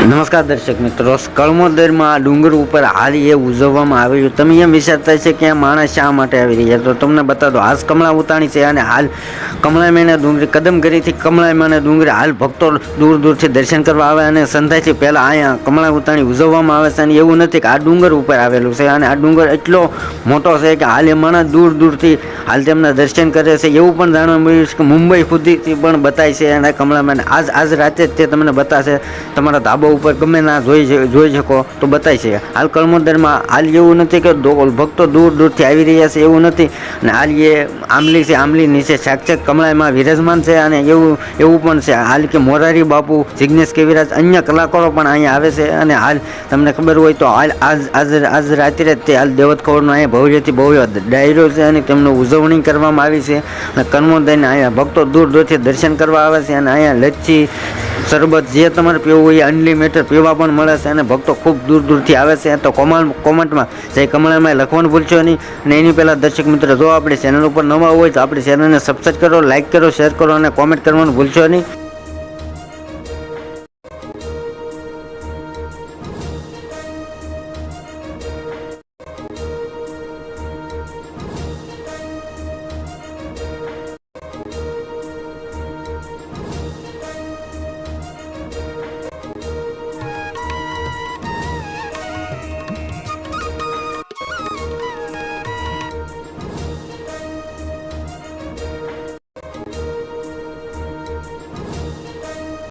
નમસ્કાર દર્શક મિત્રો. કળમોદરમાં ડુંગર ઉપર હાલ એ ઉજવવામાં આવ્યું તમે એમ વિચારતા છે કે આ માણસ શા માટે આવી રહ્યા તો તમને બતા દો આજ કમળા ઉતાણી છે અને હાલ કમળામાના ડુંગરી કદમગીરીથી કમળામાના ડુંગરી હાલ ભક્તો દૂર દૂરથી દર્શન કરવા આવે અને સંધાયથી પહેલાં અહીંયા કમળા ઉતાણી ઉજવવામાં આવે છે. અને એવું નથી કે આ ડુંગર ઉપર આવેલું છે અને આ ડુંગર એટલો મોટો છે કે હાલ એ માણસ દૂર દૂરથી હાલ તેમના દર્શન કરે છે. એવું પણ જાણવા મળ્યું છે કે મુંબઈ સુધીથી પણ બતાય છે અને કમળામાને આજ આજ રાતે જ તે તમને બતાશે. તમારા ધાબા ઉપર ગમે ના જોઈ જોઈ શકો, તો બતાય છે. હાલ કળમોદરમાં હાલ એવું નથી કે ભક્તો દૂર દૂરથી આવી રહ્યા છે એવું નથી. અને હાલ એ આંબલી છે, આંબલી નીચે સાક્ષાત કમળામાં વિરાજમાન છે અને એવું એવું પણ છે. હાલ કે મોરારી બાપુ જિજ્ઞેશ કેવિરાજ અન્ય કલાકારો પણ અહીંયા આવે છે અને હાલ તમને ખબર હોય તો હાલ આજ આજ આજ રાત્રે તે હાલ દેવત કૌરનો અહીંયા ભવ્યથી ભવ્ય ડાયરો છે અને તેમનું ઉજવણી કરવામાં આવી છે. અને કર્મોદયને અહીંયા ભક્તો દૂર દૂરથી દર્શન કરવા આવે છે અને અહીંયા લચ્છી શરબત જે તમારે પીવું હોય અનલિમિટેડ પીવા પણ મળે છે અને ભક્તો ખૂબ દૂર દૂરથી આવે છે. તો કોમલ કોમેન્ટમાં જય કમળામાં લખવાનું ભૂલશો નહીં. અને એની પહેલાં દર્શક મિત્રો, જો આપણી ચેનલ ઉપર નવા હોય તો આપણી ચેનલને સબસ્ક્રાઈબ કરો લાઇક કરો શેર કરો અને કોમેન્ટ કરવાનું ભૂલશો નહીં.